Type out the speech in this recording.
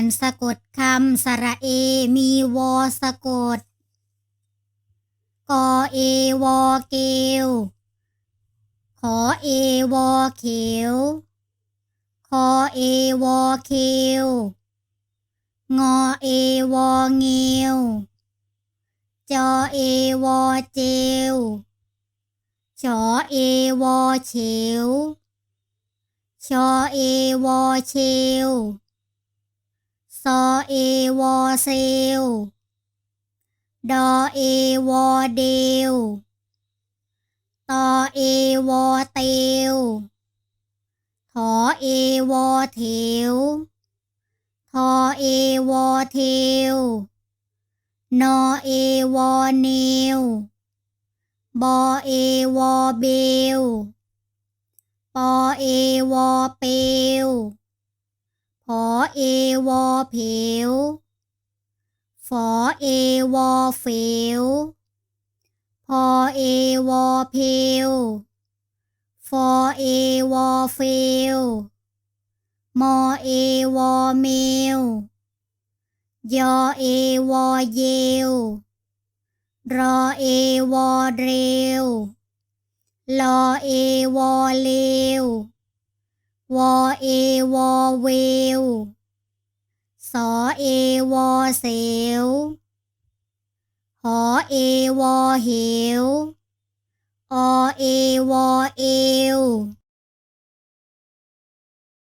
านสะกดคำสระเอมีวอสะกด กอเอวอเกวขอเอวอเขียวคอเอวอเขียวงอเอวอเงียว จอเอวอเจวชอเอวอเฉวชอเอวอเชว ซอเอวอเซวดอเอวอเดวตอเอวอเตวถอเอวอเถวทอเอวอเทว นอเอวอเนว บอเอวอเบล ปอเอวอเปว อเอวอเพวฝอเอวอเฟวพอเอวอเพวฟอเอวอเฟวมอเอวอเมวยอเอวอเยวรอเอวอเร็วลอเอวอเลว วอเอวอเววสอเอวอเสวหอเอวอเหวอเอวอเอว